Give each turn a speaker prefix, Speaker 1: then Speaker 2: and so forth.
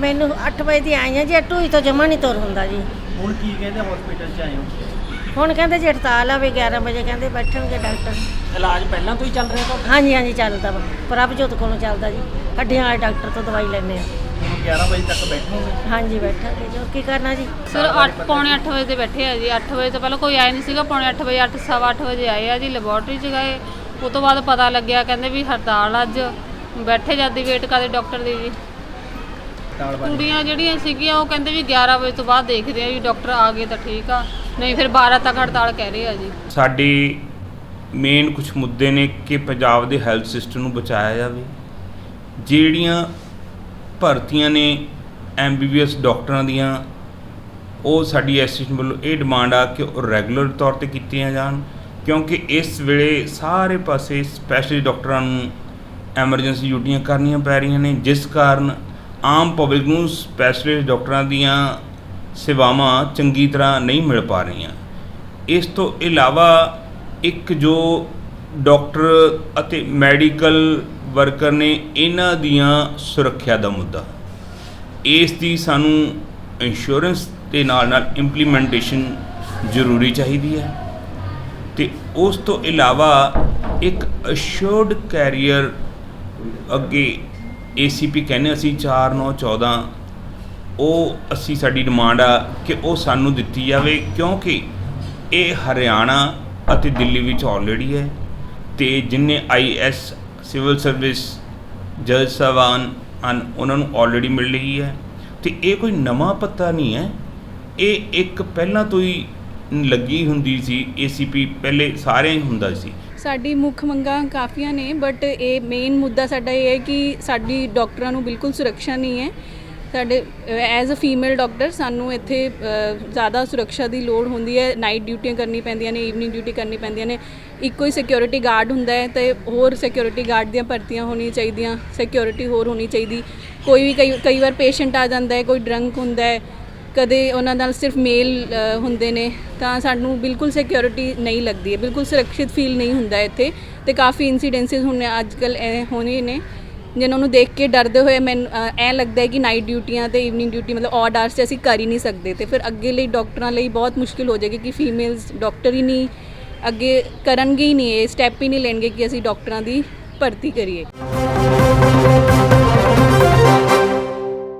Speaker 1: ਮੈਨੂੰ 8 ਵਜੇ ਦੀ ਆਈ ਆ ਜੀ ਢੂਈ ਤੋਂ ਜਮਾ ਨਹੀਂ ਤੁਰ ਹੁੰਦਾ ਜੀ।
Speaker 2: ਹੁਣ ਕੀ ਕਹਿੰਦੇ ਹਸਪੀਟਲ ਚ ਆਏ ਹੋ?
Speaker 1: ਹੁਣ ਕਹਿੰਦੇ ਜੀ ਹੜਤਾਲ ਆ ਵੀ 11 ਵਜੇ ਕਹਿੰਦੇ ਬੈਠਣਗੇ ਡਾਕਟਰ।
Speaker 2: ਇਲਾਜ ਪਹਿਲਾਂ ਤੋਂ ਹੀ ਚੱਲ ਰਿਹਾ ਤੁਹਾਡਾ?
Speaker 1: ਹਾਂਜੀ ਹਾਂਜੀ ਚੱਲਦਾ ਵਾ। ਪ੍ਰਭਜੋਤ ਕੋਲੋਂ ਚੱਲਦਾ ਜੀ। ਹੱਡੀਆਂ ਵਾਲੇ ਡਾਕਟਰ ਤੋਂ ਦਵਾਈ ਲੈਂਦੇ ਆ।
Speaker 2: ਹੁਣ 11 ਵਜੇ ਤੱਕ ਬੈਠੋਗੇ?
Speaker 1: ਹਾਂਜੀ ਬੈਠਾਂਗੇ ਜੋ। ਕੀ ਕਰਨਾ ਜੀ?
Speaker 3: ਸਰ 8 ਪੌਣੇ 8 ਵਜੇ ਦੇ ਬੈਠੇ ਆ ਜੀ। 8 ਵਜੇ ਤੋਂ ਪਹਿਲਾਂ ਕੋਈ ਆਇਆ ਨਹੀਂ ਸੀਗਾ। ਪੌਣੇ 8 ਵਜੇ 8 ਸਵਾ 8 ਵਜੇ ਆਏ ਆ ਜੀ। ਲੈਬੋਰਟਰੀ 'ਚ ਗਏ। ਉਹ ਤੋਂ ਬਾਅਦ ਪਤਾ ਲੱਗਿਆ ਕਹਿੰਦੇ ਵੀ ਹੜਤਾਲ ਅੱਜ। ਬੈਠੇ ਜਾਂਦੀ ਵੇਟ ਕਰਦੇ ਡਾਕਟਰ ਦੀ ਜੀ। ਕੁੜੀਆਂ ਜਿਹੜੀਆਂ ਸੀਗੀਆਂ ਉਹ ਕਹਿੰਦੇ ਵੀ 11 ਵਜੇ ਤੋਂ ਬਾਅਦ ਦੇਖਦੇ ਆ ਵੀ ਡਾਕਟਰ ਆ ਗਏ ਤਾਂ ਠੀਕ ਆ ਨਹੀਂ ਫਿਰ 12 ਤੱਕ ਹੜਤਾਲ ਕਹਿ ਰਹੇ ਆ ਜੀ।
Speaker 4: ਸਾਡੇ ਮੇਨ ਕੁਝ ਮੁੱਦੇ ਨੇ ਕਿ ਪੰਜਾਬ ਦੇ ਹੈਲਥ ਸਿਸਟਮ ਨੂੰ ਬਚਾਇਆ ਜਾਵੇ। ਜਿਹੜੀਆਂ ਭਰਤੀਆਂ ਨੇ ਐਮਬੀਬੀਐਸ ਡਾਕਟਰਾਂ ਦੀਆਂ ਉਹ ਸਾਡੀ ਐਸੋਸੀਏਸ਼ਨ ਵੱਲੋਂ ਇਹ ਡਿਮਾਂਡ ਆ ਕਿ ਉਹ ਰੈਗੂਲਰ ਤੌਰ ਤੇ ਕੀਤੀਆਂ ਜਾਣ ਕਿਉਂਕਿ ਇਸ ਵੇਲੇ ਸਾਰੇ ਪਾਸੇ ਸਪੈਸ਼ਲਿਸਟ ਡਾਕਟਰਾਂ ਨੂੰ ਐਮਰਜੈਂਸੀ ਡਿਊਟੀਆਂ ਕਰਨੀਆਂ ਪੈ ਰਹੀਆਂ ਨੇ ਜਿਸ ਕਾਰਨ ਆਮ ਪਬਲਿਕ ਨੂੰ ਸਪੈਸ਼ਲਿਸਟ ਡਾਕਟਰਾਂ ਦੀਆਂ ਸੇਵਾਵਾਂ ਚੰਗੀ ਤਰ੍ਹਾਂ ਨਹੀਂ ਮਿਲ ਪਾ ਰਹੀਆਂ। ਇਸ ਤੋਂ ਇਲਾਵਾ ਇੱਕ ਜੋ ਡਾਕਟਰ ਅਤੇ ਮੈਡੀਕਲ ਵਰਕਰ ਨੇ ਇਹਨਾਂ ਦੀਆਂ ਸੁਰੱਖਿਆ ਦਾ ਮੁੱਦਾ। ਇਸ ਦੀ ਸਾਨੂੰ ਇੰਸ਼ੋਰੈਂਸ ਦੇ ਨਾਲ ਨਾਲ ਇੰਪਲੀਮੈਂਟੇਸ਼ਨ ਜ਼ਰੂਰੀ ਚਾਹੀਦੀ ਹੈ। ਤੇ ਉਸ ਤੋਂ ਇਲਾਵਾ ਇੱਕ ਅਸ਼ੋਰਡ ਕੈਰੀਅਰ ਅੱਗੇ ACP ਕਹਿੰਦੇ ਅਸੀਂ 4914 ਉਹ ਅਸੀਂ ਸਾਡੀ ਡਿਮਾਂਡ ਆ ਕਿ ਉਹ ਸਾਨੂੰ ਦਿੱਤੀ ਜਾਵੇ ਕਿਉਂਕਿ ਇਹ ਹਰਿਆਣਾ ਅਤੇ ਦਿੱਲੀ ਵਿੱਚ ਆਲਰੇਡੀ ਹੈ ਤੇ ਜਿਨਨੇ ਆਈਐਸ ਸਿਵਲ ਸਰਵਿਸ ਜਜ ਸਾਹਿਬਾਨ ਹਨ, ਉਹਨਾਂ ਨੂੰ ਆਲਰੇਡੀ ਮਿਲ ਰਹੀ ਹੈ। ਤੇ ਇਹ ਕੋਈ ਨਵਾਂ ਪੱਤਾ ਨਹੀਂ ਹੈ। ਇਹ ਇੱਕ ਪਹਿਲਾਂ ਤੋਂ ਹੀ ਲੱਗੀ ਹੁੰਦੀ ਸੀ ACP ਪਹਿਲੇ ਸਾਰੇ ਹੀ ਹੁੰਦਾ ਸੀ।
Speaker 5: ਸਾਡੀ ਮੁੱਖ ਮੰਗਾਂ ਕਾਫੀਆਂ ਨੇ ਬਟ ਇਹ ਮੇਨ ਮੁੱਦਾ ਸਾਡਾ ਇਹ ਹੈ ਕਿ ਸਾਡੀ ਡਾਕਟਰਾਂ ਨੂੰ ਬਿਲਕੁਲ ਸੁਰੱਖਿਆ ਨਹੀਂ ਹੈ। ਸਾਡੇ ਐਜ਼ ਅ ਫੀਮੇਲ ਡਾਕਟਰ ਸਾਨੂੰ ਇੱਥੇ ਜ਼ਿਆਦਾ ਸੁਰੱਖਿਆ ਦੀ ਲੋੜ ਹੁੰਦੀ ਹੈ। ਨਾਈਟ ਡਿਊਟੀਆਂ ਕਰਨੀ ਪੈਂਦੀਆਂ ਨੇ ਈਵਨਿੰਗ ਡਿਊਟੀ ਕਰਨੀ ਪੈਂਦੀਆਂ ਨੇ। ਇੱਕੋ ਹੀ ਸਿਕਿਉਰਿਟੀ ਗਾਰਡ ਹੁੰਦਾ ਹੈ ਤੇ ਹੋਰ ਸਿਕਿਉਰਿਟੀ ਗਾਰਡ ਦੀਆਂ ਭਰਤੀਆਂ ਹੋਣੀਆਂ ਚਾਹੀਦੀਆਂ ਸਿਕਿਉਰਿਟੀ ਹੋਰ ਹੋਣੀ ਚਾਹੀਦੀ। ਕੋਈ ਵੀ ਕਈ ਕਈ ਵਾਰ ਪੇਸ਼ੈਂਟ ਆ ਜਾਂਦਾ ਹੈ, ਕੋਈ ਡਰੰਕ ਹੁੰਦਾ ਹੈ। ਕਦੇ ਉਹਨਾਂ ਨਾਲ ਸਿਰਫ ਮੇਲ ਹੁੰਦੇ ਨੇ ਤਾਂ ਸਾਨੂੰ ਬਿਲਕੁਲ ਸਿਕਿਉਰਿਟੀ ਨਹੀਂ ਲੱਗਦੀ ਹੈ। ਬਿਲਕੁਲ ਸੁਰੱਖਿਅਤ ਫੀਲ ਨਹੀਂ ਹੁੰਦਾ ਇੱਥੇ ਤੇ ਕਾਫੀ ਇਨਸੀਡੈਂਸਿਸ ਹੁਣ ਅੱਜ ਕੱਲ ਹੋਣੇ ਨੇ ਜਿਨ੍ਹਾਂ ਨੂੰ ਦੇਖ ਕੇ ਡਰਦੇ ਹੋਏ ਮੈਨੂੰ ਅ, ਐਂ ਲੱਗਦਾ ਹੈ ਕਿ ਨਾਈਟ ਡਿਊਟੀਆਂ ਤੇ ਈਵਨਿੰਗ ਡਿਊਟੀ ਮਤਲਬ ਔਡ ਆਰਸ 'ਤੇ ਅਸੀਂ ਕਰ ਹੀ ਨਹੀਂ ਸਕਦੇ ਤੇ ਫਿਰ ਅੱਗੇ ਲਈ ਡਾਕਟਰਾਂ ਲਈ ਬਹੁਤ ਮੁਸ਼ਕਿਲ ਹੋ ਜਾਏਗੀ ਕਿ ਫੀਮੇਲਸ ਡਾਕਟਰ ਹੀ ਨਹੀਂ ਅੱਗੇ ਕਰਨਗੇ ਹੀ ਨਹੀਂ ਇਹ ਸਟੈਪ ਹੀ ਨਹੀਂ ਲੈਣਗੇ ਕਿ ਅਸੀਂ ਡਾਕਟਰਾਂ ਦੀ ਭਰਤੀ ਕਰੀਏ।